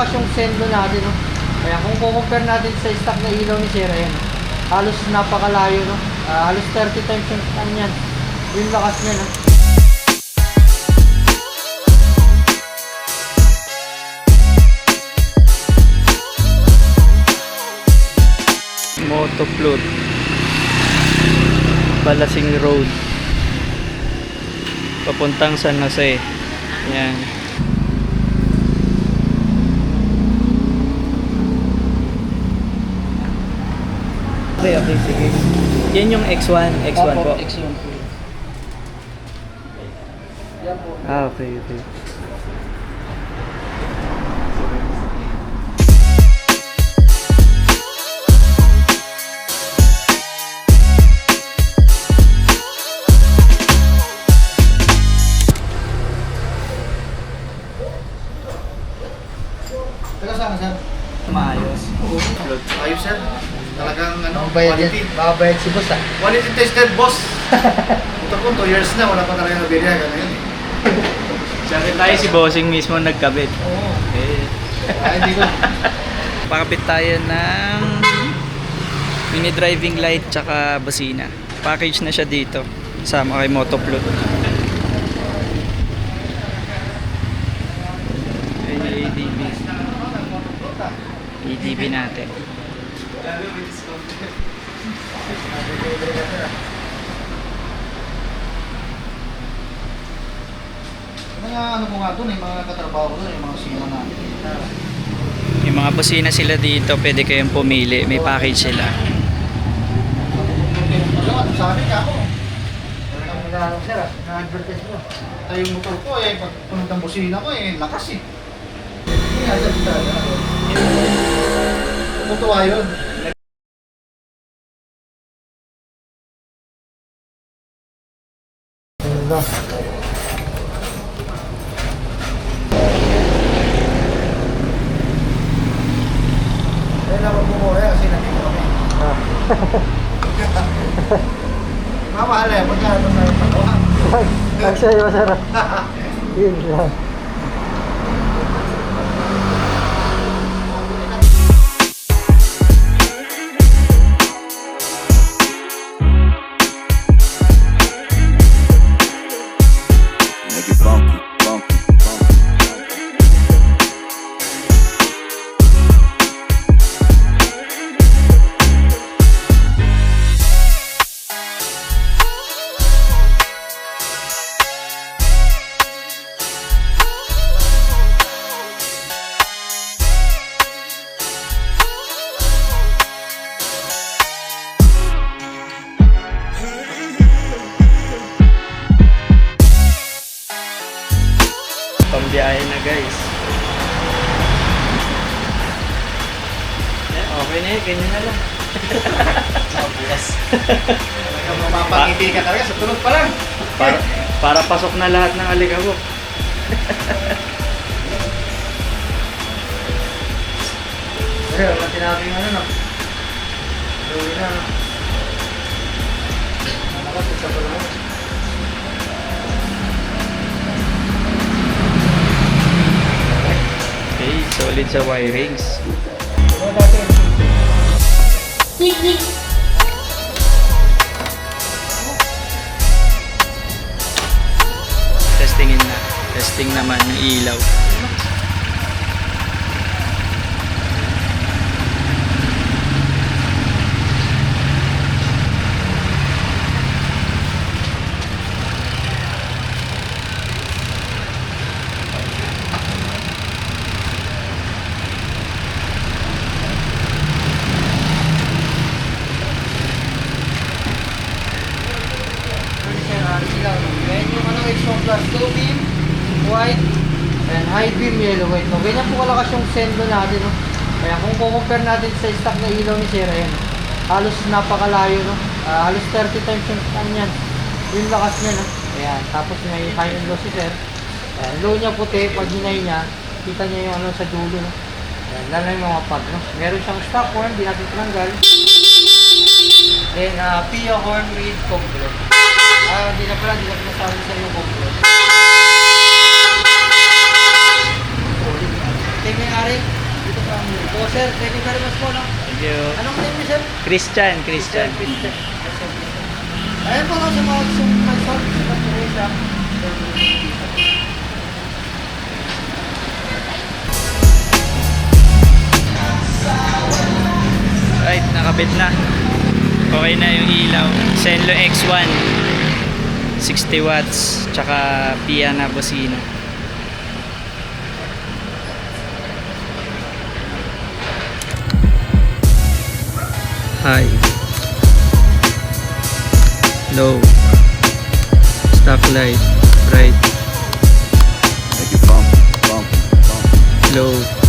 kalakas yung sendo natin, no? Kaya kung kukompare natin sa stock na ilaw ni Sir, ayan, halos napakalayo, no? Ah, halos 30 times yung kanyan. Yung lakas niya, no? Motofloat. Balasing Road. Papuntang San Jose. Yan. Okay, okay, sige. Yan yung X1, X1 po. X1 po. Yan po. Ah, okay, okay. Taga saan sir? Maayos. Ayos sir. Talagang ano, Mabayad yan. quality. Makabayad si boss, ah. Quality tested boss. Ito po, 2 years na, wala pa talaga nabirya. Ganun yun eh. Sabi tayo si Bossing mismo nagkabit. Oo. Eh, Ah, hindi ko. pakabit tayo ng mini driving light tsaka basina. Package na siya dito. Sama kay Motofloat. Ayun yung ADB. ADB natin. Mga ano ko nga doon, yung mga katrabaho ko doon, yung mga sino na. Yung mga busina sila dito, pwede kayong pumili. May package sila. Yung sabi ka ako. Ang nag sir, ah. Na-advertise mo. Ito yung motor ko eh, pag pununtang busina ko eh, lakas eh. Hindi nga, sir, talaga. Tumutuwa yun. Ganda. Kaya naman po ko eh, kasi nandito kami. Ah. Mamahal eh, magkano sa pagawa. Nagsayo, sir. ah. Yun lang. Guys. Eh, okay na yun, ganyan na lang. Talagang mapapangiti ka talaga sa tulog pa lang. Para, para pasok na lahat ng alikabok. Sir, wala tinabing ano, no? Luwi na, no? Nalakas, isa solid sa wirings. Testingin na. Testing naman ng ilaw. Ano siya, ano sila, no? Yan yung ano, X1 Plus low beam, white, and high beam yellow white, no? Ganyan po kalakas yung sendo natin, no? Kaya kung kukompare natin sa stock na ilaw ni Sir, ayan, halos napakalayo, no? Ah, halos 30 times yung kanyan. Yung lakas niya, no? Ayan, tapos may high and low si Sir. Ayan, low niya puti, pag hinay niya, kita niya yung ano sa dulo, no? Ayan, lalo yung mga pag, no? Meron siyang stock horn, di natin tinanggal. Then, uh, Pia horn with complete. Ah, hindi na pala, hindi na pinasabi sa iyo complete. Tingnan yung ari. Po, sir. Thank you very much po, no? Thank you. Anong name niyo, sir? Christian, Christian. Christian. Ayan po, no, sa mga mag-sort, sa. Right, nakabit na. Okay na yung ilaw. Senlo X1. 60 watts. Tsaka Piana Bocina. High. Low. Stock light. It bump, bump, bump. Low.